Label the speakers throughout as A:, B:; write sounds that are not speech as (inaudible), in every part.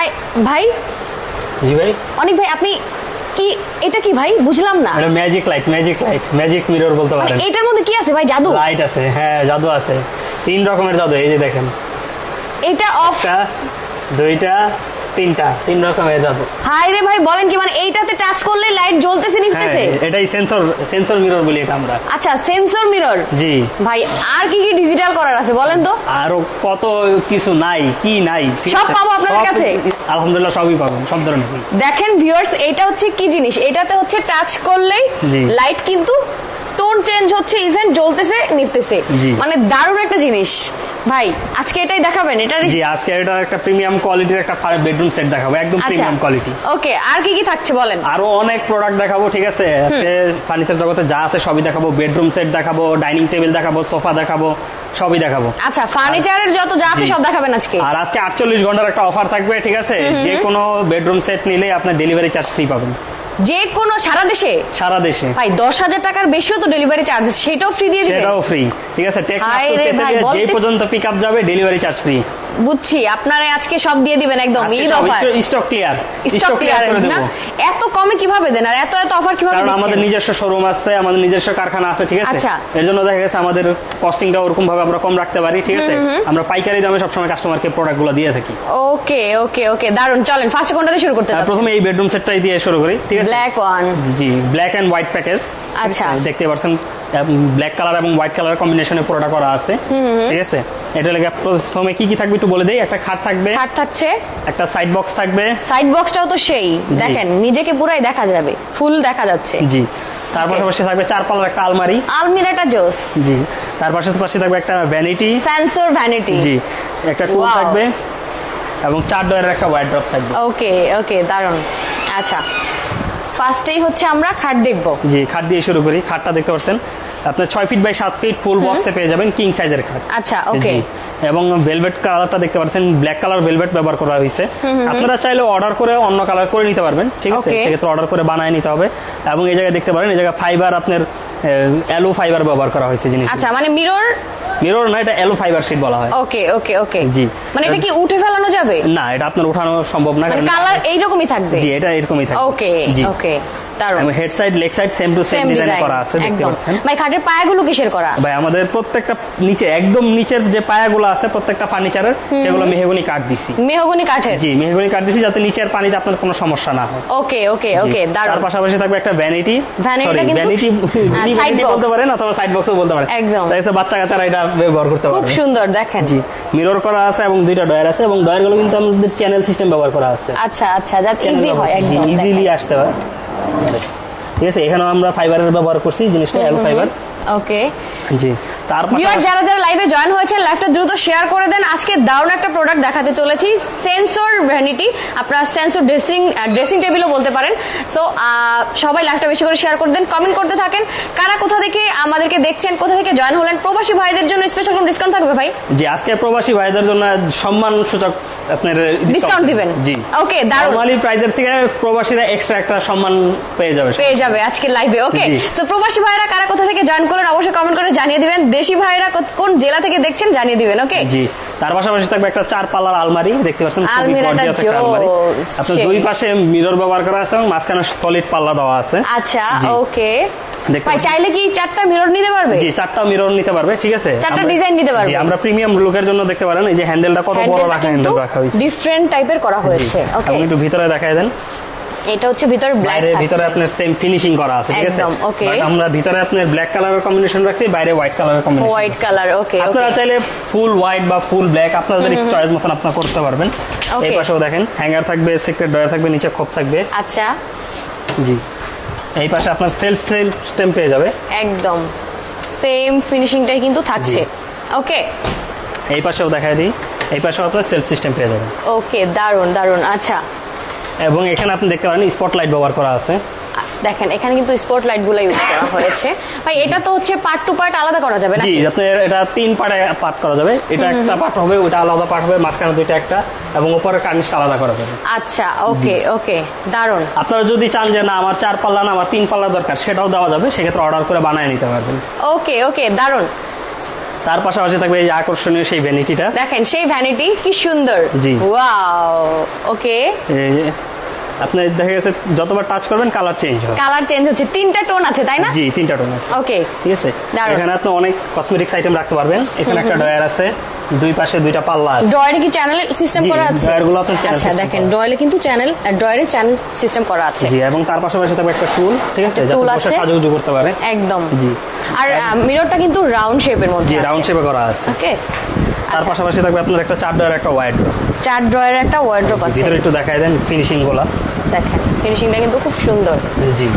A: I ভাই।
B: জি ভাই।
A: অনেক ভাই আপনি কি এটা কি ভাই? বুঝলাম না।
B: এটা magic light magic light magic mirror বলতে পারেন।
A: এটার মধ্যে কি আছে ভাই? জাদু?
B: লাইট আছে হ্যাঁ জাদু আছে। তিন রকমের জাদু এই যে দেখেন।
A: এটা অফ
B: দুইটা তিনটা তিন রকমের জাদু
A: হাই রে ভাই বলেন কি মানে এইটাতে টাচ করলে লাইট জ্বলতেছে
B: হ্যাঁ
A: নিভতেছে?
B: এটাই সেন্সর সেন্সর মিরর বলি এটা আমরা।
A: আচ্ছা সেন্সর মিরর
B: জি।
A: ভাই আর কি কি ডিজিটাল করার আছে বলেন তো?
B: আরও কত কিছু নাই কি নাই
A: সব পাবো আপনাদের কাছে?
B: আলহামদুলিল্লাহ সবই পাবেন সব ধরনের।
A: দেখেন ভিউয়ার্স এটা হচ্ছে কি জিনিস? এটাতে হচ্ছে টাচ করলেই লাইট কিন্তু টোন চেঞ্জ হচ্ছে ইভেন্ট জ্বলতেছে নিভতেছে। মানে দারুণ একটা জিনিস। ভাই আজকে এটাই দেখাবেন? এটা
B: জি আজকে এটা একটা প্রিমিয়াম কোয়ালিটির একটা বেডরুম সেট দেখাবো একদম
A: আচ্ছা।
B: প্রিমিয়াম কোয়ালিটি
A: ওকে আর কি কি থাকছে বলেন?
B: আরও অনেক প্রোডাক্ট দেখাবো ঠিক আছে? ফার্নিচার জগতে যা আছে সবই দেখাবো বেডরুম সেট দেখাবো ডাইনিং টেবিল দেখাবো সোফা দেখাবো সবই দেখাবো।
A: আচ্ছা ফার্নিচারের যত যা আছে সব দেখাবেন আজকে?
B: আর আজকে আটচল্লিশ ঘণ্টার একটা অফার থাকবে ঠিক আছে? যে কোনো বেডরুম সেট নিলে আপনার ডেলিভারি চার্জ ফ্রি পাবেন।
A: যে কোনো সারা দেশে?
B: সারা দেশে।
A: ভাই দশ হাজার টাকার বেশিও তো ডেলিভারি চার্জ সেটাও ফ্রি দিয়ে দিবে?
B: সেটাও ফ্রি ঠিক আছে টেক
A: হায়
B: যে পর্যন্ত পিক আপ যাবে ডেলিভারি চার্জ ফ্রি
A: বুঝছি আপনারা আজকে সব দিয়ে দিবেন একদম Eid offer
B: stock clear
A: stock clearance না? এত কমে কীভাবে দেন? আর এত এত অফার কীভাবে
B: কারণ আমাদের নিজস্ব শোরুম আছে আমাদের নিজস্ব কারখানা আছে ঠিক আছে?
A: আচ্ছা।
B: এর জন্য দেখা গেছে আমাদের কস্টিংটা ওরকম ভাবে আমরা কম রাখতে পারি ঠিক আছে? আমরা পাইকারি দামে সবসময় কাস্টমারকে প্রোডাক্টগুলো দিয়ে থাকি।
A: ওকে ওকে ওকে দারুণ চলেন ফার্স্ট কোনটা দিয়ে শুরু করতে
B: আর
A: চাচ্ছেন?
B: প্রথমে এই বেডরুম সেটটাই দিয়ে শুরু করি ঠিক আছে?
A: ব্ল্যাক ওয়ান
B: জি ব্ল্যাক এন্ড হোয়াইট প্যাকেজ
A: আচ্ছা।
B: দেখতে পাচ্ছেন ব্ল্যাক কালার এবং হোয়াইট কালার কম্বিনেশনে পুরোটা করা আছে ঠিক আছে? এটা লেগে প্রথমে কি কি থাকবে একটু বলে দেই? একটা খাট থাকবে।
A: খাট থাকছে।
B: একটা সাইড বক্স থাকবে।
A: সাইড বক্সটাও তো সেই। দেখেন নিজেকে পুরাই দেখা যাবে। ফুল দেখা যাচ্ছে।
B: জি। তার পাশাপাশি থাকবে চার পাল্লার একটা আলমারি।
A: আলমিরাটা জোস।
B: জি। তার পাশাপাশি থাকবে একটা ভ্যানিটি
A: সেন্সর ভ্যানিটি
B: জি। একটা
A: Wow.
B: থাকবে এবং চার ডয়ের একটা হোয়াইট ড্রপ থাকবে।
A: ওকে ওকে দারুণ আচ্ছা ফার্স্টেই হচ্ছে আমরা খাট দেখব।
B: জি খাট দিয়ে শুরু করি। খাটটা দেখতে পাচ্ছেন? আপনার ছয় ফিট বাই সাত ফিট ফুল বক্সে পেয়ে যাবেন কিং সাইজের খাট।
A: আচ্ছা ওকে
B: এবং ভেলভেট কালারটা দেখতে পাচ্ছেন ব্ল্যাক কালার ভেলভেট ব্যবহার করা হয়েছে। আপনারা চাইলে অর্ডার করে অন্য কালার করে নিতে পারবেন ঠিক আছে? সেক্ষেত্রে অর্ডার করে বানায় নিতে হবে। এবং এই জায়গায় দেখতে পারেন এই জায়গায় ফাইবার আপনার অ্যালো ফাইবার ব্যবহার করা হয়েছে জিনিস
A: আচ্ছা মানে মিরর
B: মিরর না এটা অ্যালো ফাইবার শিট বলা হয়।
A: ওকে ওকে ওকে
B: জি।
A: মানে এটা কি উঠে ফেলানো যাবে?
B: না এটা আপনার উঠানো সম্ভব না
A: মানে
B: কারণ
A: কালার এইরকমই থাকবে?
B: জি এটা এরকমই থাকে
A: okay okay
B: head side leg side same to same
A: same
B: design
A: design
B: করা আছে দেখতে পাচ্ছেন।
A: ভাই খাটের পায়াগুলো কিসের করা?
B: ভাই আমাদের প্রত্যেকটা নিচে একদম নিচের যে পায়াগুলো আছে প্রত্যেকটা ফার্নিচারের সেগুলো মেহগনি কাঠ দিছি।
A: মেহগনি কাঠের?
B: জি মেহগনি কাঠ দিছি যাতে নিচের পানিতে আপনার কোনো সমস্যা না হয়।
A: ওকে ওকে ওকে।
B: তার পাশাপাশি থাকবে একটা ভ্যানিটি
A: Vanity টা কিন্তু- box।
B: বলতে পারেন অথবা সাইড বক্সও বলতে পারেন।
A: একদম।
B: বাচ্চা কাচ্চারা এটা ব্যবহার করতে
A: খুব সুন্দর দেখেন।
B: জি। মিরর করা আছে এবং দুইটা ডয়ার আছে এবং ডয়ারগুলো কিন্তু আমাদের চ্যানেল সিস্টেম ব্যবহার করা আছে।
A: আচ্ছা আচ্ছা যাতে ইজি হয় একদম
B: ইজিলি আসতে পারে ঠিক আছে এখানেও আমরা ফাইবারের ব্যবহার করছি জিনিসটা ফাইবার
A: ওকে
B: জি।
A: ভিউয়ার যারা যারা লাইভে জয়েন হয়েছেন লাইভটা দ্রুত শেয়ার করে দেন। আজকে দারুণ একটা প্রোডাক্ট দেখাতে চলেছি সেন্সর ভ্যানিটি আপনারা সেন্সর ড্রেসিং ড্রেসিং টেবিলও বলতে পারেন। সো সবাই লাইভটা বেশি করে শেয়ার করে দেন কমেন্ট করতে থাকেন। কারা কোথা থেকে আমাদেরকে দেখছেন কোথা থেকে জয়েন হলেন প্রবাসী ভাইদের জন্য স্পেশাল কোনো ডিসকাউন্ট থাকবে ভাই?
B: জি আজকে প্রবাসী ভাইদের জন্য সম্মান সূচক আপনার
A: ডিসকাউন্ট দিবেন।
B: জি।
A: ওকে দারুণ।
B: নরমালি প্রাইজের থেকে প্রবাসীরা এক্সট্রা একটা সম্মান পেয়ে যাবে।
A: পেয়ে যাবে আজকে লাইভে ওকে সো প্রবাসী ভাইরা কারা কোথা থেকে জয়েন করলেন অবশ্যই কমেন্ট করে জানিয়ে দিবেন। দেশি ভাইরা কোন জেলা থেকে দেখছেন জানিয়ে দিবেন ওকে
B: জি। তার পাশাপাশি থাকবে একটা চার পাল্লার আলমারি দেখতে পাচ্ছেন খুবই একটা আলমারি। আপনার দুই পাশে মিরর ব্যবহার করা আছে এবং মাঝখানে সলিড পাল্লা দেওয়া আছে।
A: আচ্ছা ওকে ভাই চাইলে কি চারটা মিরর নিতে পারবে?
B: জি চারটা মিরর নিতে পারবে ঠিক আছে।
A: চারটা ডিজাইন নিতে পারবে।
B: আমরা প্রিমিয়াম লুকের জন্য দেখতে পারেন এই যে হ্যান্ডেলটা কত বড় রাখা হ্যান্ডেল রাখা হয়েছে।
A: ডিফারেন্ট টাইপের করা
B: জি।
A: হয়েছে ওকে
B: একটু ভিতরে দেখায় দেন।
A: এটা হচ্ছে ভিতর ব্ল্যাক
B: ভিতরে আপনার সেম ফিনিশিং করা আছে ঠিক আছে?
A: একদম, okay.
B: আমরা ভিতরে আপনার ব্ল্যাক কালারের কম্বিনেশন রাখছি বাইরে হোয়াইট কালারের কম্বিনেশন
A: হোয়াইট কালার ওকে
B: আপনারা চাইলে ফুল হোয়াইট বা ফুল ব্ল্যাক আপনাদের চয়েস মতন আপনারা করতে পারবেন। এই পাশেও দেখেন হ্যাঙ্গার থাকবে সিক্রেট ডয়ার থাকবে নিচে খোপ থাকবে।
A: আচ্ছা।
B: জি। এই পাশে আপনার সেলফ সেলফ স্টেম পেয়ে যাবে।
A: একদম। সেম ফিনিশিংটাই কিন্তু থাকছে। ওকে?
B: এই পাশেও দেখায় দিই। এই পাশেও আপনার সেলফ সিস্টেম পেয়ে যাবেন।
A: ওকে দারুণ দারুণ আচ্ছা।
B: এবং এখানে আপনি দেখতে পারেন স্পটলাইট ব্যবহার করা আছে।
A: দেখেন এখানে কিন্তু স্পট লাইটগুলো ইউজ করা হয়েছে। ভাই এটা তো হচ্ছে পার্ট টু পার্ট আলাদা করা যাবে না
B: জি আপনার এটা তিন পার্টে পার্ট করা যাবে। এটা একটা পার্ট হবে ওটা আলাদা পার্ট হবে মাঝখানে দুইটা একটা এবং উপরে কার্নিশটা আলাদা করা যাবে।
A: আচ্ছা ওকে ওকে দারুণ
B: আপনারা যদি চান যে না আমার চার পাল্লা না আমার তিন পাল্লা দরকার সেটাও দেওয়া যাবে সেক্ষেত্রে অর্ডার করে বানায় নিতে পারবেন।
A: ওকে ওকে দারুণ
B: তার পাশাপাশি থাকবে এই আকর্ষণীয় সেই ভ্যানিটিটা
A: দেখেন সেই ভ্যানিটি কি সুন্দর।
B: জি।
A: ওয়াও ওকে
B: আপনি দেখা গেছে যতবার টাচ করবেন কালার চেঞ্জ হবে।
A: কালার চেঞ্জ হচ্ছে। তিনটা টোন আছে তাই না?
B: জি তিনটা টোন আছে।
A: ওকে
B: ঠিক আছে। এখানে আপনি অনেক কসমেটিক্স আইটেম রাখতে পারবেন। এখানে একটা ডয়ার আছে। দুই পাশে দুইটা পাল্লা আছে।
A: ড্রয়ারে কি চ্যানেল সিস্টেম করা আছে?
B: আপনার channel
A: আচ্ছা দেখেন
B: করা।
A: ড্রয়ারে কিন্তু চ্যানেল ড্রয়ারে চ্যানেল সিস্টেম করা আছে।
B: জি এবং তার পাশাপাশি থাকবে একটা টুল ঠিক আছে? যাতে বসে সাজুগুজু করতে পারে।
A: একদম।
B: জি।
A: আর মিররটা কিন্তু রাউন্ড শেপের মধ্যে
B: জি রাউন্ড শেপে করা আছে।
A: ওকে
B: তার পাশাপাশি থাকবে আপনার একটা চার ডয়ার একটা ওয়াইড
A: চার ড্রয়ারের একটা ওয়ার্ড্রপ আছে।
B: ভিতরে একটু দেখাই দেন ফিনিশিংগুলা।
A: দেখেন ফিনিশিংটা কিন্তু খুব সুন্দর।
B: জি।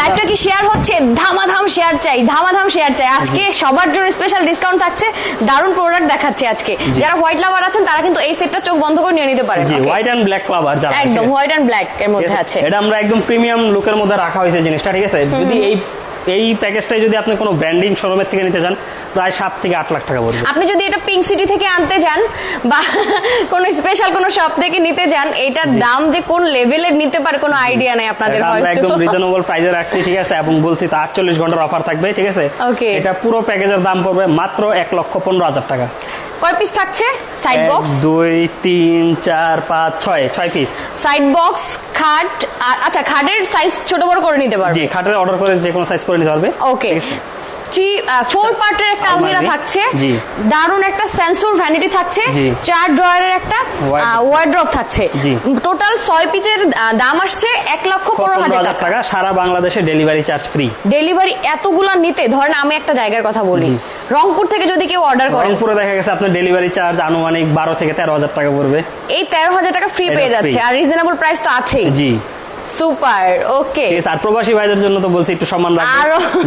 A: লাইভটা কি শেয়ার হচ্ছে? ধামাধাম শেয়ার চাই ধামাধাম শেয়ার চাই। আজকে সবার জন্য স্পেশাল ডিসকাউন্ট থাকছে দারুণ প্রোডাক্ট দেখাচ্ছে আজকে। যারা হোয়াইট লাভার আছেন তারা কিন্তু এই সেটটা চোখ বন্ধ করে নিয়ে নিতে পারেন
B: জি হোয়াইট এন্ড ব্ল্যাক লাভার
A: একদম হোয়াইট অ্যান্ড ব্ল্যাক এর মধ্যে আছে।
B: এটা আমরা একদম প্রিমিয়াম লুকের মধ্যে রাখা হয়েছে জিনিসটা ঠিক আছে? যদি এই এই প্যাকেজটাই যদি আপনি কোনো ব্র্যান্ডিং শোরুমের থেকে নিতে চান প্রায় সাত থেকে আট লাখ টাকা পড়বে।
A: আপনি যদি এটা পিঙ্ক সিটি থেকে আনতে যান বা কোনো স্পেশাল কোনো শপ থেকে নিতে যান এটার দাম যে কোন লেভেলের নিতে পারে কোনো আইডিয়া নাই আপনাদের হয়তো।
B: একদম রিজনেবল প্রাইসে রাখছি ঠিক আছে? এবং বলছি তো আটচল্লিশ ঘণ্টার অফার থাকবে ঠিক আছে. এটা পুরো প্যাকেজের দাম পড়বে মাত্র এক লক্ষ পনেরো হাজার টাকা।
A: কয় পিস থাকছে? সাইড বক্স
B: দুই তিন চার পাঁচ ছয় ছয় পিস
A: সাইড বক্স খাট আর আচ্ছা খাটের সাইজ ছোট বড় করে নিতে পারবে।
B: জি খাটের অর্ডার করে যে কোনো সাইজ করে নিতে পারবে।
A: ওকে থ্রি ফোর পার্টের একটা আলমিরা থাকছে।
B: জি।
A: দারুণ একটা সেন্সর ভ্যানিটি থাকছে। চার ড্রয়ারের একটা ওয়ার্ড্রপ থাকছে। টোটাল ছয় পিসের দাম আসছে এক লক্ষ পনেরো হাজার টাকা।
B: সারা বাংলাদেশে ডেলিভারি চার্জ ফ্রি
A: ডেলিভারি এতগুলা নিতে ধরেন আমি একটা জায়গার কথা বলি। রংপুর থেকে যদি কেউ অর্ডার করে।
B: রংপুরে দেখা গেছে আপনার ডেলিভারি চার্জ আনুমানিক বারো থেকে তেরো হাজার টাকা পড়বে।
A: এই তেরো হাজার টাকা ফ্রি পেয়ে যাচ্ছে। আর রিজনেবল প্রাইস তো আছেই।
B: জি।
A: Super okay.
B: আর প্রবাসী ভাইদের জন্য তো বলছি একটু সম্মান রাখবেন।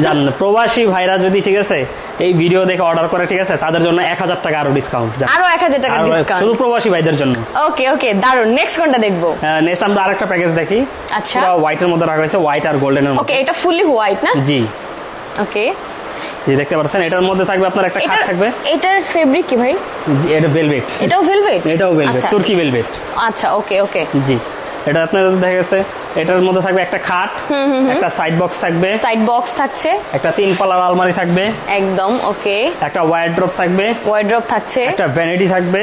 B: জান প্রবাসী ভাইরা যদি ঠিক আছে এই ভিডিও দেখে অর্ডার করে ঠিক আছে তাদের জন্য এক হাজার টাকা আরও ডিসকাউন্ট
A: আরও এক হাজার টাকা ডিসকাউন্ট
B: শুধু প্রবাসী ভাইদের জন্য।
A: ওকে ওকে দারুণ নেক্সট কোনটা দেখব?
B: নেক্সট আমরা আরেকটা প্যাকেজ দেখি।
A: আচ্ছা।
B: হোয়াইটের মধ্যে রাখা হয়েছে হোয়াইট আর গোল্ডেনের
A: ওকে
B: মধ্যে।
A: এটা ফুললি হোয়াইট না?
B: জি।
A: ওকে।
B: জি দেখতে পাচ্ছেন এটার মধ্যে থাকবে আপনার একটা খাট থাকবে।
A: এটার ফেব্রিক কি ভাই?
B: জি, এটা ভেলভেট
A: এটাও ভেলভেট
B: এটাও ভেলভেট
A: আচ্ছা।
B: তুর্কি ভেলভেট
A: আচ্ছা ওকে ওকে।
B: জি। এটা আপনার দেখা গেছে। এটার মধ্যে থাকবে একটা খাট একটা সাইড বক্স থাকবে।
A: সাইড বক্স থাকছে।
B: একটা তিন পাল্লার আলমারি থাকবে।
A: একদম ওকে
B: একটা ওয়ারড্রপ থাকবে।
A: ওয়ার্ড্রপ থাকছে।
B: একটা ভ্যানিটি থাকবে।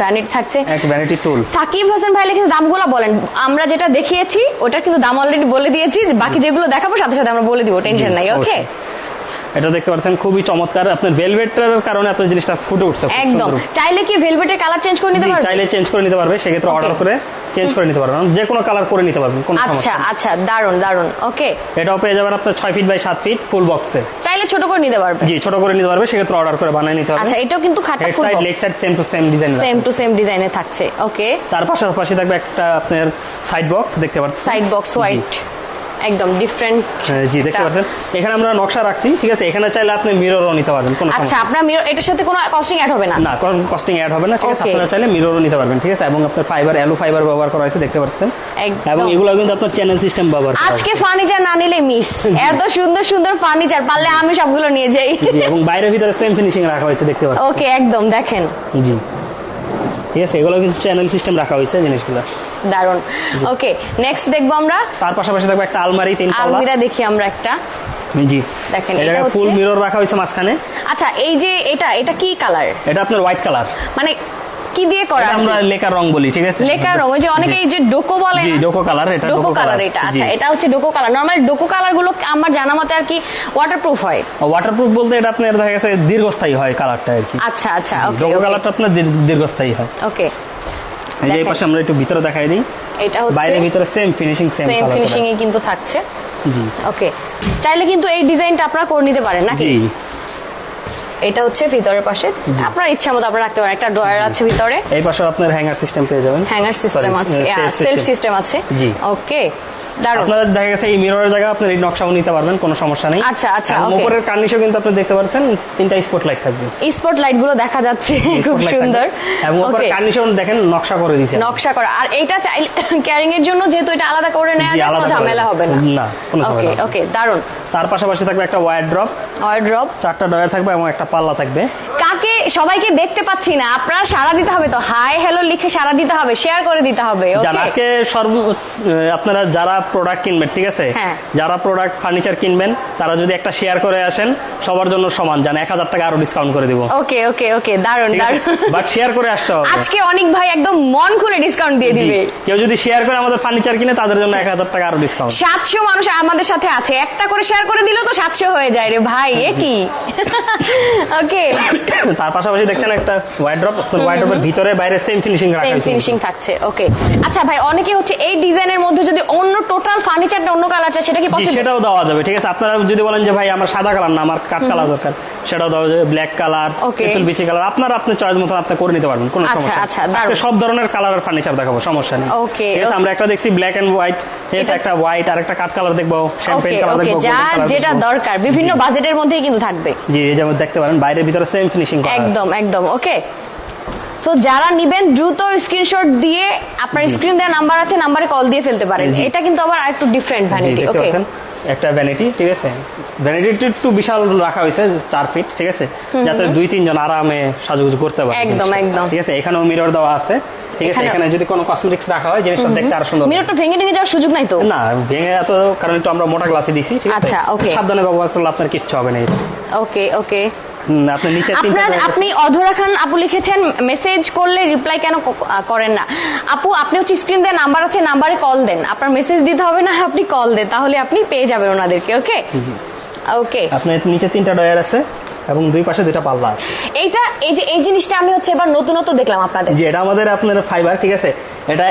A: ভ্যানিট থাকছে।
B: একটা ভ্যানিটি টুল
A: সাকিব হাসান ভাই লিখেছে দামগুলো বলেন। আমরা যেটা দেখিয়েছি ওটার কিন্তু দাম অলরেডি বলে দিয়েছি। বাকি যেগুলো দেখাবো সাথে সাথে আমরা বলে দিব টেনশন নাই ওকে
B: এটা দেখতে পাচ্ছেন খুবই চমৎকার। আপনার ভেলভেটের কারণে আপনার জিনিসটা ফুটে উঠছে
A: একদম। চাইলে কি ভেলভেটের কালার চেঞ্জ করে নিতে পারবে
B: চাইলে চেঞ্জ করে নিতে পারবে সেক্ষেত্রে. অর্ডার করে চেঞ্জ করে নিতে পারবেন। যে কোনো কালার করে নিতে পারবেন কোনো
A: আচ্ছা। আচ্ছা দারুণ দারুণ ওকে
B: এটাও পেয়ে যাবেন আপনার ছয় ফিট বাই সাত ফিট ফুল বক্সে
A: চাইলে ছোট করে নিতে পারবে
B: জি ছোট করে নিতে পারবে সেক্ষেত্রে অর্ডার করে বানিয়ে নিতে
A: আচ্ছা
B: পারবে
A: এটাও কিন্তু
B: head
A: full
B: side leg side same to same design
A: same to same ডিজাইনে থাকছে। ওকে
B: তার পাশাপাশি থাকবে একটা আপনার সাইড বক্স দেখতে পাচ্ছেন?
A: সাইড বক্স হোয়াইট একদম ডিফারেন্ট
B: হ্যাঁ, জি দেখতে পাচ্ছেন? এখানে আমরা নকশা রাখছি ঠিক আছে? এখানে চাইলে আপনি মিররও নিতে পারবেন কোনো
A: আচ্ছা আপনার মিরর এটার সাথে কোনো কস্টিং অ্যাড হবে না?
B: না কোনো কস্টিং অ্যাড হবে না ঠিক আছে. আপনারা চাইলে মিররও নিতে পারবেন ঠিক আছে? এবং আপনার ফাইবার অ্যালু ফাইবার ব্যবহার করা হয়েছে দেখতে পাচ্ছেন। এবং এগুলো কিন্তু আপনার চ্যানেল সিস্টেম ব্যবহার করা
A: আজকে ফার্নিচার না নিলে মিস এত সুন্দর সুন্দর ফার্নিচার পারলে আমি সবগুলো নিয়ে যাই।
B: জি এবং বাইরের ভিতরে সেম ফিনিশিং রাখা হয়েছে দেখতে পাচ্ছেন?
A: ওকে একদম দেখেন।
B: জি। ঠিক আছে এগুলো কিন্তু চ্যানেল সিস্টেম রাখা হয়েছে জিনিসগুলো।
A: দারুণ ওকে নেক্সট দেখব আমরা।
B: তার পাশাপাশি থাকবে একটা আলমারি তিন পাল্লা
A: আলমিরা দেখি আমরা একটা।
B: জি।
A: দেখেন,
B: এটা
A: হচ্ছে-
B: ফুল মিরর রাখা হয়েছে মাঝখানে।
A: আচ্ছা এই যে এটা এটা কি কালার
B: এটা আপনার হোয়াইট কালার
A: মানে কি দিয়ে করা
B: আমরা লেকার রং বলি ঠিক আছে?
A: লেকার রং ওই যে অনেকে এই যে ডোকো বলে
B: জি
A: না?
B: ডোকো কালার এটা
A: ডোকো কালার এটা। আচ্ছা এটা হচ্ছে ডোকো কালার নর্মাল ডোকো কালারগুলো আমার জানা মতে আর কি ওয়াটারপ্রুফ হয়।
B: ওয়াটারপ্রুফ বলতে এটা আপনার দেখা গেছে দীর্ঘস্থায়ী হয় কালারটা আর কি।
A: আচ্ছা আচ্ছা ওকে
B: ডোকো কালারটা আপনার দীর্ঘস্থায়ী হয়।
A: ওকে
B: এই পাশে আমরা একটু ভিতরে দেখাই দিই।
A: এটা হচ্ছে
B: বাইরে ভিতরে same finishing same
A: same finishing এ কিন্তু থাকছে।
B: জি।
A: ওকে চাইলে কিন্তু এই ডিজাইনটা আপনারা করে নিতে পারেন নাকি?
B: জি।
A: এটা হচ্ছে ভিতরের পাশে। আপনার ইচ্ছা মতো আপনারা রাখতে পারেন। একটা ড্রয়ার আছে ভিতরে।
B: এই পাশে আপনার হ্যাঙ্গার সিস্টেম পেয়ে যাবেন।
A: হ্যাঙ্গার সিস্টেম আছে। সেলফ সিস্টেম আছে।
B: জি।
A: ওকে দারুণ
B: আপনাদের দেখা গেছে এই মিররের জায়গায় আপনার এই নকশাও নিতে পারবেন কোনো সমস্যা নেই।
A: আচ্ছা, আচ্ছা,
B: উপরের কার্নিশও কিন্তু আপনি দেখতে পাচ্ছেন তিনটা স্পট লাইট থাকবে।
A: স্পট লাইটগুলো দেখা যাচ্ছে খুব সুন্দর।
B: এবং উপরে কার্নিশও দেখেন নকশা করে দিয়েছে।
A: নকশা করা। আর এটা চাইলে ক্যারিং এর জন্য যেহেতু এটা আলাদা করে নেওয়া যায় কোনো ঝামেলা হবে না।
B: না, কোনো
A: ওকে ওকে দারুণ
B: তার পাশাপাশি থাকবে একটা ওয়ার ড্রপ
A: ওয়ার্ড্রপ
B: চারটা ডয়ার থাকবে এবং একটা পাল্লা থাকবে।
A: কাকে সবাইকে দেখতে পাচ্ছি না আপনারা সারা দিতে হবে তো। হাই হ্যালো লিখে সারা দিতে হবে শেয়ার করে দিতে হবে
B: আজকে সর্ব আপনারা যারা প্রোডাক্ট কিনবেন ঠিক আছে?
A: হ্যাঁ।
B: যারা প্রোডাক্ট ফার্নিচার কিনবেন তারা যদি একটা শেয়ার করে আসেন সবার জন্য সমান। জান এক হাজার টাকা আরও ডিসকাউন্ট করে দিব।
A: ওকে ওকে ওকে
B: দারুণ
A: দারুণ
B: বাট শেয়ার করে আসতে হবে।
A: আজকে অনেক ভাই একদম মন খুলে ডিসকাউন্ট দিয়ে দিবে।
B: কেউ যদি শেয়ার করে আমাদের ফার্নিচার কিনে তাদের জন্য এক হাজার টাকা আরও ডিসকাউন্ট
A: সাতশো মানুষ আমাদের সাথে আছে। একটা করে শেয়ার করে দিলেও তো সাতশো হয়ে যায় রে ভাই এ কি? ওকে
B: তার পাশাপাশি দেখছেন একটা ওয়াইড ড্রপ ওয়াইড ড্রপের ভিতরে বাইরে সেম ফিনিশিং রাখা
A: সেম ফিনিশিং থাকছে ওকে আচ্ছা ভাই অনেকে হচ্ছে এই ডিজাইনের মধ্যে যদি অন্য টোটাল ফার্নিচারটা অন্য কালার চায় সেটা কি পসিবল
B: সেটাও দেওয়া যাবে ঠিক আছে। আপনারা যদি বলেন যে ভাই আমার সাদা কালার না আমার কাঠ কালার দরকার। সেটাও দেওয়া যাবে ব্ল্যাক কালার. তেঁতুল বিচি কালার আপনার আপনার চয়েস মতন আপনি করে নিতে পারবেন কোনো
A: আচ্ছা,
B: সমস্যা।
A: আচ্ছা,
B: আজকে সব ধরনের কালারের ফার্নিচার দেখাবো সমস্যা নেই।
A: Okay.
B: আমরা একটা দেখছি ব্ল্যাক এন্ড হোয়াইট
A: এটা-
B: একটা হোয়াইট আর একটা কাঠ কালার দেখব শ্যাম্পেন কালার দেখব golden
A: যার যেটা দরকার বিভিন্ন বাজেটের মধ্যেই কিন্তু থাকবে।
B: জি এই যেমন দেখতে পারেন বাইরের ভিতরে সেম ফিনিশিং করা
A: একদম একদম ওকে সো যারা নিবেন দ্রুত স্ক্রিনশট দিয়ে আপনার স্ক্রিন দেওয়া নাম্বার আছে নাম্বারে কল দিয়ে ফেলতে পারেন। এটা কিন্তু আবার একটু ডিফারেন্ট ভ্যানিটি ওকে
B: একটা ভ্যানিটি ঠিক আছে? ভ্যানিটি একটু বিশাল রাখা হয়েছে চার ফিট ঠিক আছে? যাতে দুই তিনজন আরামে সাজুগুজু করতে পারে
A: একদম, একদম।
B: ঠিক আছে? এখানেও মিরর দেওয়া আছে। ঠিক আছে
A: এখানে-
B: এখানে যদি কোনো কসমেটিক্স রাখা হয় জিনিসটা দেখতে আরও সুন্দর
A: মিররটা ভেঙে ভেঙে যাওয়ার সুযোগ নাই তো?
B: না ভেঙে এত কারণ একটু আমরা মোটা গ্লাসে দিছি ঠিক আছে?
A: আচ্ছা, okay.
B: সাবধানে ব্যবহার করলে আপনার কিচ্ছু হবে না
A: ওকে ওকে।
B: আপনি নিচে।
A: আপনি অধরা খান আপু লিখেছেন মেসেজ করলে রিপ্লাই কেন করেন না? আপু আপনি হচ্ছে স্ক্রিন দেন নাম্বার আছে নাম্বারে কল দেন। আপনার মেসেজ দিতে হবে না আপনি কল দেন তাহলে আপনি পেয়ে যাবেন ওনাদেরকে ওকে ওকে
B: আপনার নিচে তিনটা ডয়ার আছে। এবং দুই পাশে দুইটা পাল্লা আছে।
A: এইটা এই যে এই জিনিসটা আমি হচ্ছে এবার নতুনত্ব দেখলাম আপনাদের।
B: যে এটা আমাদের আপনার ফাইবার ঠিক আছে? এটা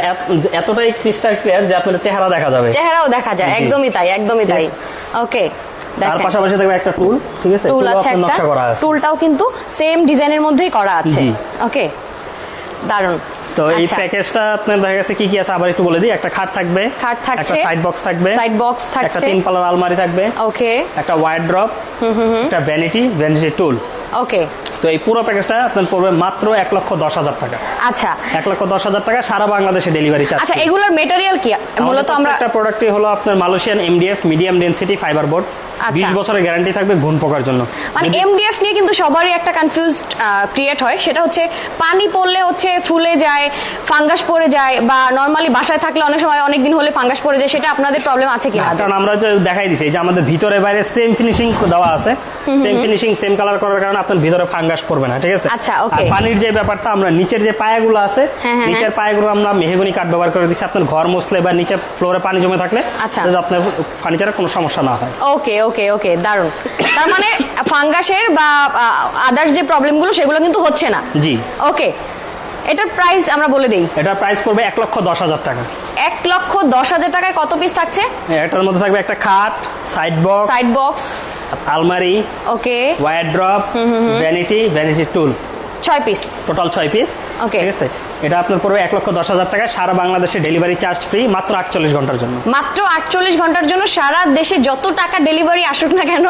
B: এতটাই ক্রিস্টাল ক্লিয়ার যে আপনার চেহারা দেখা যাবে।
A: চেহারাও দেখা যায় একদমই তাই একদমই তাই। ওকে
B: তার পাশাপাশি দেখবেন একটা টুল ঠিক আছে?
A: টুল আছে একটা।
B: নকশা করা আছে।
A: টুলটাও কিন্তু সেম ডিজাইনের মধ্যেই করা আছে। ওকে দারুণ
B: তো এই
A: আচ্ছা।
B: প্যাকেজটা আপনার দেখা গেছে কি কি আছে? আবার একটু বলে দিই। একটা খাট থাকবে
A: খাট থাকছে।
B: একটা সাইড বক্স থাকবে
A: সাইড বক্স
B: একটা তিন পাল্লার আলমারি থাকবে
A: ওকে।
B: একটা ওয়াইড ড্রপ একটা ভ্যানিটি ভ্যানিটি টুল
A: ওকে।
B: তো এই পুরো প্যাকেজটা আপনার পড়বে মাত্র এক লক্ষ দশ হাজার টাকা।
A: আচ্ছা।
B: এক লক্ষ দশ হাজার টাকা সারা বাংলাদেশে ডেলিভারি চার্জ
A: আচ্ছা এগুলোর মেটেরিয়াল কি? মূলত আমরা
B: একটা প্রোডাক্টই হলো আপনার Malaysian MDF medium density fibre board
A: আচ্ছা।
B: বিশ বছরের গ্যারান্টি থাকবে ঘুণ পোকার জন্য।
A: মানে এমডিএফ নিয়ে কিন্তু সবারই একটা কনফিউজ ক্রিয়েট হয়। সেটা হচ্ছে পানি পড়লে হচ্ছে ফুলে যায় ফাঙ্গাস পড়ে যায় বা নর্মালি বাসায় থাকলে অনেক সময় অনেক দিন হলে ফাঙ্গাস পড়ে যায় সেটা আপনাদের প্রবলেম আছে কিনা?
B: কারণ আমরা যে দেখাই দিছি যে আমাদের ভিতরে বাইরে সেম ফিনিশিং দেওয়া আছে। সেম ফিনিশিং সেম কালার করার কারণে আপনার ভিতরে ফাঙ্গাস পড়বে না ঠিক আছে?
A: আচ্ছা, okay.
B: পানির যে ব্যাপারটা আমরা নিচের যে পায়াগুলো আছে
A: হ্যাঁ, হ্যাঁ,
B: নিচের পায়াগুলো আমরা মেহগনি কাঠ ব্যবহার করে দিচ্ছি। আপনার ঘর মুছলে বা নিচে ফ্লোরে পানি জমে থাকলে
A: আচ্ছা।
B: আপনার ফার্নিচারে কোনো সমস্যা না হয়।
A: ওকে ওকে ওকে ওকে দারুণ তার মানে ফাঙ্গাসের বা আদার্স যে প্রবলেমগুলো সেগুলো কিন্তু হচ্ছে না?
B: জি।
A: ওকে এটার প্রাইস আমরা বলে দিই।
B: এটার প্রাইস পড়বে এক লক্ষ দশ হাজার টাকা।
A: এক লক্ষ দশ হাজার টাকায় কত পিস থাকছে?
B: এটার মধ্যে থাকবে একটা খাট সাইড বক্স
A: সাইড বক্স
B: আলমারি
A: okay
B: wardrobe vanity vanity stool
A: ছয় পিস
B: টোটাল ছয় পিস
A: Okay.
B: ঠিক আছে? এটা আপনার পড়বে এক লক্ষ দশ হাজার টাকা সারা বাংলাদেশে ডেলিভারি চার্জ ফ্রি মাত্র আটচল্লিশ ঘণ্টার জন্য।
A: মাত্র আটচল্লিশ ঘণ্টার জন্য সারা দেশে যত টাকা ডেলিভারি আসুক না কেন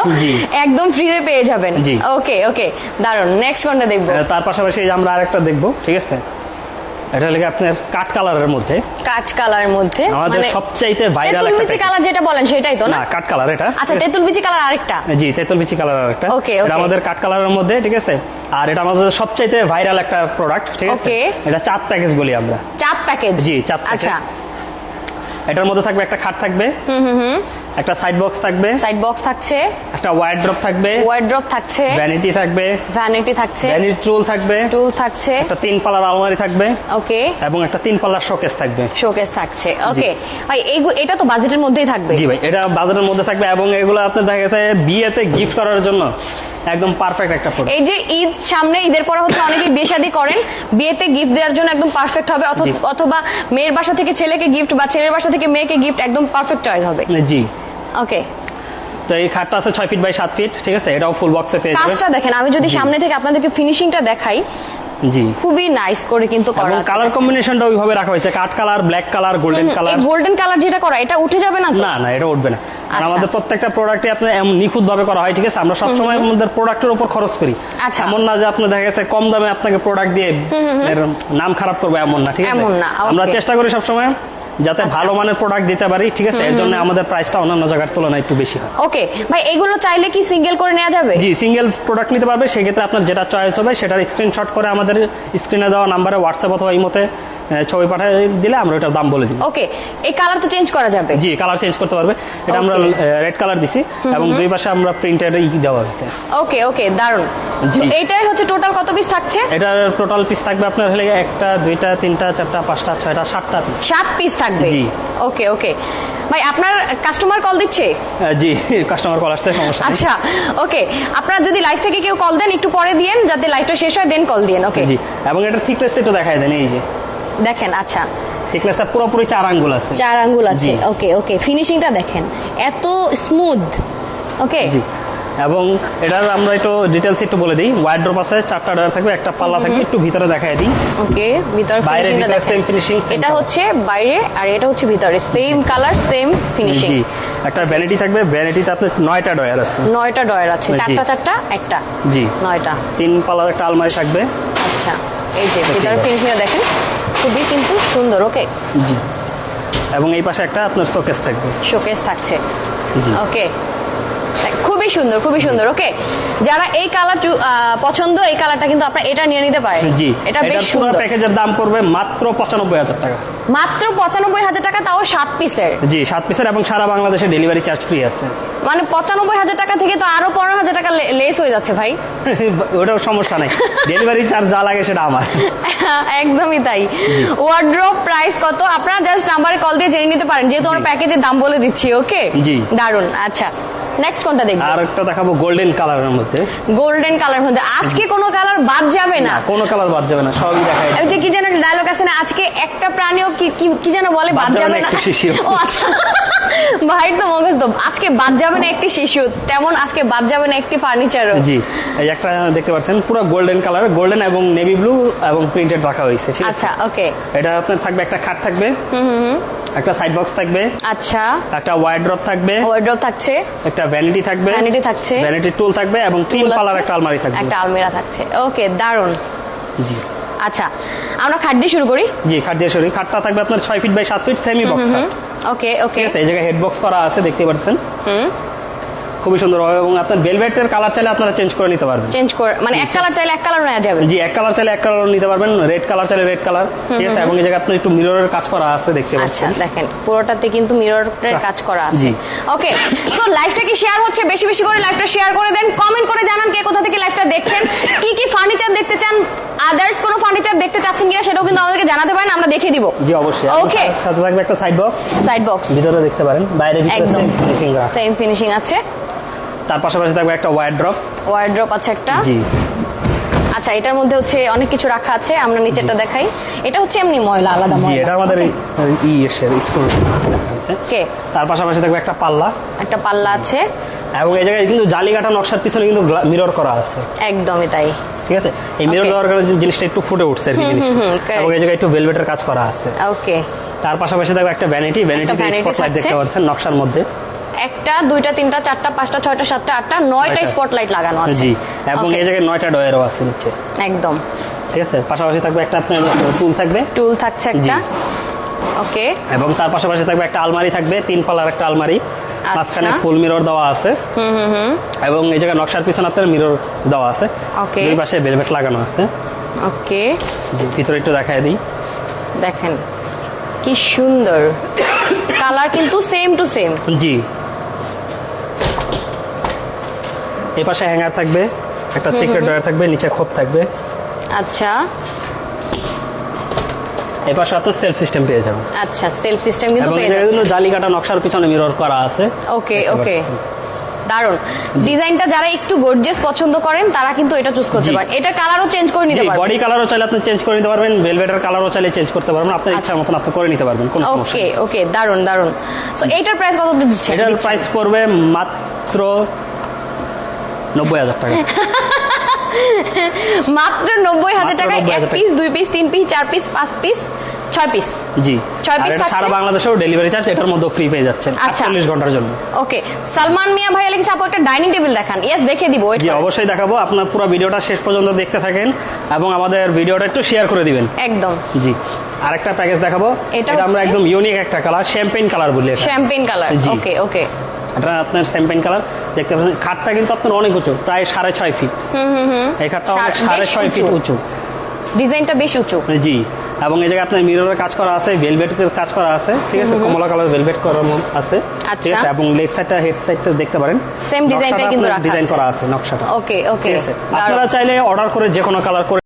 A: একদম ফ্রিতে পেয়ে যাবেন। ওকে ওকে দারুণ নেক্সট কোনটা দেখব?
B: তার পাশাপাশি আমরা আরেকটা দেখব ঠিক আছে? এটা লেগে আপনার কাঠ কালারের মধ্যে।
A: কাঠ কালারের মধ্যে
B: আমাদের সবচাইতে ভাইরাল
A: তেঁতুল বিচি কালার যেটা বলেন সেটাই তো না?
B: কাঠ কালার এটা।
A: আচ্ছা তেঁতুল বিচি কালার আরেকটা।
B: জি তেতুল বিচি কালার একটা
A: Okay,
B: এটা আমাদের কাঠ কালারের মধ্যে ঠিক আছে? আর এটা আমাদের সবচাইতে ভাইরাল একটা প্রোডাক্ট ঠিক আছে. এটা চাপ প্যাকেজ বলি আমরা।
A: চাপ প্যাকেজ?
B: জি, চাপ package।
A: আচ্ছা।
B: এটার মধ্যে থাকবে একটা খাট থাকবে। একটা সাইড বক্স থাকবে।
A: সাইড বক্স থাকছে।
B: একটা ওয়াইড ড্রপ থাকবে।
A: ওয়ার্ড্রপ থাকছে।
B: ভ্যানিটি থাকবে।
A: ভ্যানিটি থাকছে।
B: ভ্যানিটি টুল থাকবে।
A: টুল থাকছে।
B: একটা তিন পাল্লার আলমারি থাকবে।
A: ওকে
B: এবং একটা তিন পাল্লার শোকেস থাকবে।
A: শোকেস থাকছে। ওকে ভাই এটা তো বাজেটের মধ্যেই থাকবে।
B: জি ভাই এটা বাজারের মধ্যে থাকবে এবং এগুলো আপনার দেখা গেছে বিয়েতে গিফট করার জন্য একদম পারফেক্ট একটা প্রোডাক্ট
A: এই যে ঈদ সামনে ঈদের পরে হচ্ছে অনেকেই বিয়ে শাদী করেন। বিয়েতে গিফট দেওয়ার জন্য একদম পারফেক্ট হবে। অথবা মেয়ের বাসা থেকে ছেলেকে গিফট বা ছেলের বাসা থেকে মেয়েকে গিফট একদম পারফেক্ট চয়েস হবে।
B: জি।
A: ওকে
B: তো এই খাটটা আছে ছয় ফিট বাই সাত ফিট ঠিক আছে? এটাও ফুল বক্সে পেয়ে যাবে
A: কাজটা দেখেন আমি যদি সামনে থেকে আপনাদেরকে ফিনিশিংটা দেখাই
B: জি।
A: খুবই নাইস করে কিন্তু করা আছে।
B: কালার কম্বিনেশনটা ওইভাবে রাখা হয়েছে। কাঠ colour black colour golden colour
A: এই গোল্ডেন কালার যেটা করা এটা উঠে যাবে না
B: না না এটা উঠবে না। আর
A: আচ্ছা।
B: আমাদের প্রত্যেকটা প্রোডাক্টে আপনার এমন নিখুঁত ভাবে করা হয় ঠিক আছে? আমরা সবসময় আমাদের প্রোডাক্টের উপর খরচ করি।
A: আচ্ছা।
B: এমন না যে আপনার দেখা গেছে কম দামে আপনাকে প্রোডাক্ট দিয়ে নাম খারাপ করব এমন না ঠিক আছে? আমরা চেষ্টা করি সবসময় যাতে
A: আচ্ছা।
B: ভালো মানের প্রোডাক্ট দিতে পারি ঠিক আছে? এর জন্য আমাদের প্রাইসটা অন্যান্য জায়গার তুলনায় একটু বেশি হয়।
A: ওকে ভাই এগুলো চাইলে কি সিঙ্গেল করে নেওয়া যাবে?
B: জি সিঙ্গেল প্রোডাক্ট নিতে পারবে। সেক্ষেত্রে আপনার যেটা চয়েস হবে সেটার স্ক্রিনশট করে আমাদের স্ক্রিনে দেওয়া নাম্বারে হোয়াটসঅ্যাপ অথবা ইমোতে ছবি পাঠিয়ে দিলে আমরা ওটার দাম বলে দিই।
A: ওকে এই কালার তো চেঞ্জ করা যাবে?
B: জি কালার চেঞ্জ করতে পারবে। এটা আমরা রেড কালার দিছি এবং দুই পাশে আমরা প্রিন্টেড ই দেওয়া হয়েছে।
A: ওকে ওকে দারুণ এইটাই হচ্ছে টোটাল কত পিস থাকছে?
B: এটার টোটাল পিস থাকবে আপনার হলে একটা দুইটা তিনটা চারটা পাঁচটা ছয়টা সাতটা পিস
A: সাত পিস থাকবে?
B: জি।
A: ওকে ওকে। ভাই আপনার কাস্টমার কল দিচ্ছে?
B: জি কাস্টমার কল আসছে সমস্যা
A: আচ্ছা ওকে। আপনার যদি লাইভ থেকে কেউ কল দেন একটু পরে দিয়েন যাতে লাইভটা শেষ হয় দেন কল দিয়েন ওকে?
B: জি এবং এটার থিকনেসটা একটু দেখায় দেন এই যে।
A: দেখেন আচ্ছা।
B: থিকনেসটা পুরোপুরি চার আঙ্গুল আছে।
A: চার আঙ্গুল আছে। ওকে ওকে ফিনিশিংটা দেখেন এত স্মুথ ওকে
B: এবং এটার আমরা একটু ডিটেলস একটু বলে দিই। ওয়াইড ড্রপ আছে চারটা ডয়ার থাকবে একটা পাল্লা থাকবে একটু ভিতরে দেখাই দিই।
A: ওকে ভিতর
B: বাইরে সেম ফিনিশিং
A: এটা হচ্ছে বাইরে আর এটা হচ্ছে ভিতরে। সেম কালার সেম ফিনিশিং
B: জি। একটা ভ্যানিটি থাকবে ভ্যানিটিতে আপনার নয়টা ডয়ার আছে।
A: নয়টা ডয়ার আছে। চারটা চারটা একটা।
B: জি।
A: নয়টা।
B: তিন পাল্লার একটা আলমারি থাকবে।
A: আচ্ছা এই যে ভিতরে ফিনিশিংটা দেখেন। খুবই কিন্তু সুন্দর ওকে?
B: জি। এবং এই পাশে একটা আপনার শোকেস থাকবে।
A: শোকেস থাকছে।
B: জি।
A: ওকে। খুবই সুন্দর খুবই সুন্দর ওকে যারা এই কালার পছন্দ এই কালারটা কিন্তু আপনারা এটা নিয়ে নিতে পারেন।
B: জি।
A: এটা বেশ সুন্দর।
B: প্যাকেজের দাম পড়বে মাত্র পঁচানব্বই হাজার টাকা।
A: মাত্র পঁচানব্বই হাজার টাকা তাও সাত পিসের
B: জি সাত পিসের এবং সারা বাংলাদেশে ডেলিভারি চার্জ ফ্রি আছে।
A: মানে পঁচানব্বই হাজার টাকা থেকে তো আরও পনেরো হাজার টাকা লেস হয়ে যাচ্ছে ভাই। (laughs)
B: ওটাও সমস্যা নাই। ডেলিভারি চার্জ যা লাগে সেটা আমার। (laughs)
A: একদমই তাই। ওয়ার্ড্রপ প্রাইস কত? আপনারা জাস্ট নাম্বারে কল দিয়ে জেনে নিতে পারেন যেহেতু আমরা প্যাকেজের দাম বলে দিচ্ছি ওকে
B: জি।
A: দারুণ আচ্ছা। নেক্সট কোনটা দেখব?
B: আর একটা দেখাবো গোল্ডেন কালারের মধ্যে।
A: গোল্ডেন কালার মধ্যে। আজকে কোনো কালার বাদ যাবে না।
B: কোনো কালার বাদ যাবে না সবই দেখাই।
A: ওই যে কি যেন ডায়লগ আছে না আজকে একটা প্রাণীও কি যেন বলে বাদ যাবে না। ও আচ্ছা। ভাই তো মগজ তো আজকে বাদ যাবে না একটি শিশু। তেমন আজকে বাদ যাবে না একটি ফার্নিচারও
B: জি এই একটা দেখতে পাচ্ছেন পুরো গোল্ডেন কালার গোল্ডেন এবং নেভি ব্লু এবং প্রিন্টেড রাখা হয়েছে ঠিক আছে?
A: আচ্ছা ওকে
B: এটা আপনার থাকবে একটা খাট থাকবে একটা সাইড বক্স থাকবে
A: আচ্ছা।
B: একটা ওয়াইড ড্রপ থাকবে
A: ওয়ার্ড্রপ থাকছে।
B: একটা ভ্যানিটি থাকবে
A: ভ্যানিটি থাকছে।
B: ভ্যানিটি টুল থাকবে এবং তিন পালার একটা আলমারি থাকবে।
A: একটা আলমিরা থাকছে। ওকে দারুণ
B: জি।
A: আচ্ছা আমরা খাট দিয়ে শুরু করি?
B: জি খাট দিয়ে শুরু খাটটা থাকবে আপনার ছয় ফিট বাই সাত feet semi box
A: okay okay
B: এই জায়গায় হেড বক্স করা আছে দেখতে পাচ্ছেন।
A: হুম।
B: খুবই সুন্দর হবে এবং আপনার ভেলভেটের কালার চাইলে আপনারা চেঞ্জ করে নিতে পারবেন।
A: চেঞ্জ করে মানে এক কালার চাইলে এক কালার নেওয়া যাবে।
B: জি এক কালার চাইলে এক কালার নিতে পারবেন রেড কালার চাইলে রেড কালার ঠিক আছে এবং এই জায়গায় আপনার একটু মিররের কাজ করা আছে দেখতে পাচ্ছেন।
A: আচ্ছা দেখেন পুরোটাতে কিন্তু মিররের কাজ করা আছে। ওকে তো লাইভটা কি শেয়ার হচ্ছে? বেশি বেশি করে লাইভটা শেয়ার করে দেন কমেন্ট করে জানান কে কোথা থেকে লাইভটা দেখছেন। কি কি ফার্নিচার দেখতে চান? আদার্স কোনো ফার্নিচার দেখতে চাচ্ছেন কিনা সেটাও কিন্তু আমাদেরকে জানাতে পারেন আমরা দেখে দিব।
B: জি অবশ্যই। ওকে সাথে থাকবে একটা সাইড বক্স
A: সাইড বক্স
B: ভিতরে দেখতে পারেন বাইরে ভিতরে সেম ফিনিশিং রাখা
A: সেম ফিনিশিং আছে।
B: তার পাশাপাশি থাকবে একটা ওয়াইড ড্রপ
A: ওয়ার্ড্রপ আছে একটা।
B: জি।
A: আচ্ছা এটার মধ্যে হচ্ছে অনেক কিছু রাখা আছে আমরা নিচেরটা দেখাই। এটা হচ্ছে এমনি ময়লা আলাদা
B: জি
A: ময়লা।
B: এটা আমাদের? ই এসে স্কুল
A: Okay,
B: তার পাশাপাশি থাকবে একটা পাল্লা।
A: একটা পাল্লা আছে।
B: এবং এই জায়গায় কিন্তু জালিকাটা নকশার পিছনে কিন্তু মিরর করা আছে।
A: একদমই তাই।
B: ঠিক আছে? এই মিরর দেওয়ার কারণে জিনিসটা একটু ফুটে উঠছে আর কি এবং এই জায়গায় একটু ভেলভেটের কাজ করা আছে।
A: ওকে
B: তার পাশাপাশি থাকবে একটা ভ্যানিটি ভ্যানিটিতে
A: vanity
B: স্পটলাইট। দেখতে পাচ্ছেন নকশার মধ্যে।
A: একটা দুইটা তিনটা চারটা পাঁচটা ছয়টা সাতটা আটটা নয়টা। স্পটলাইট লাগানো আছে।
B: জি এবং এই জায়গায় নয়টা ডয়ারও আছে নিচে।
A: একদম।
B: ঠিক আছে? পাশাপাশি থাকবে একটা আপনার টুল থাকবে।
A: টুল থাকছে একটা। ওকে
B: এবং তার পাশাপাশি থাকবে একটা আলমারি থাকবে তিন পাল্লার একটা আলমারি। মাঝখানে ফুল মিরর দেওয়া আছে। হুম হুম এবং এই জায়গায় নকশার পিছনে আপনার মিরর দেওয়া আছে।
A: ওকে
B: দুই পাশে ভেলভেট লাগানো আছে।
A: ওকে
B: জি ভিতরে একটু দেখায় দিই।
A: দেখেন কি সুন্দর। (coughs) কালার কিন্তু সেম টু সেম
B: জি। এই পাশে হ্যাঙ্গার থাকবে একটা সিক্রেট ড্রয়ার থাকবে নিচে খোপ থাকবে।
A: আচ্ছা।
B: এই পাশে আপনার সেলফ সিস্টেম পেয়ে যাবেন।
A: আচ্ছা সেলফ সিস্টেম কিন্তু পেয়ে
B: জায়গায়
A: যাচ্ছে
B: কিন্তু জালিকাটা নকশার পিছনে মিরর করা আছে।
A: ওকে ওকে। দারুণ ডিজাইনটা যারা একটু গর্জিয়াস পছন্দ করেন তারা কিন্তু এটা চুজ করতে। পারেন। এটার কালারও চেঞ্জ করে নিতে পারবেন।
B: বডি কালারও চাইলে আপনি চেঞ্জ করে নিতে পারবেন ভেলভেটের কালারও চাইলে চেঞ্জ করতে পারবেন। আপনার ইচ্ছা
A: আচ্ছা।
B: মতন আপনি করে নিতে পারবেন কোনো সমস্যা
A: ওকে ওকে দারুণ দারুণ তো এইটার প্রাইস কত দিচ্ছেন?
B: এটার? প্রাইস পড়বে মাত্র নব্বই হাজার টাকা। (laughs)
A: মাত্র নব্বই হাজার টাকা এক পিস দুই পিস তিন পিস চার পিস পাঁচ পিস ছয় পিস
B: জি।
A: ছয় থাকছে?
B: সারা বাংলাদেশেও ডেলিভারি চার্জ এটার মধ্যে ফ্রি পেয়ে যাচ্ছেন
A: আচ্ছা।
B: আটচল্লিশ ঘণ্টার জন্য।
A: ওকে সালমান মিয়া ভাইয়া লিখেছে আপু একটা ডাইনিং টেবিল দেখান। ইয়েস দেখে দিব
B: জি অবশ্যই দেখাবো। আপনার পুরো ভিডিওটা শেষ পর্যন্ত দেখতে থাকেন এবং আমাদের ভিডিওটা একটু শেয়ার করে দিবেন।
A: একদম।
B: জি। আরেকটা প্যাকেজ দেখাবো।
A: এটা
B: আমরা একদম ইউনিক একটা কালার শ্যাম্পেইন কালার বলি
A: শ্যাম্পেন কালার। ওকে ওকে
B: এটা আপনার শ্যাম্পেইন কালার দেখতে পাচ্ছেন খাটটা কিন্তু আপনার অনেক উঁচু প্রায় সাড়ে ছয় ফিট এই খাটটা অনেক সাড়ে ছয় ফিট
A: উঁচু। ডিজাইনটা বেশ উঁচু।
B: জি এবং এই জায়গায় আপনার মিররের কাজ করা আছে ভেলভেটের কাজ করা আছে ঠিক আছে? কমলা কালার ভেলভেট করা ম- আছে ঠিক
A: আচ্ছা।
B: আছে? এবং লেগ সাইডটা হেড সাইডটা দেখতে পারেন।
A: সেম টাই কিন্তু রাখা
B: ডিজাইন করা আছে নকশাটা
A: ওকে ওকে
B: আপনারা চাইলে অর্ডার করে যে কোনো কালার করে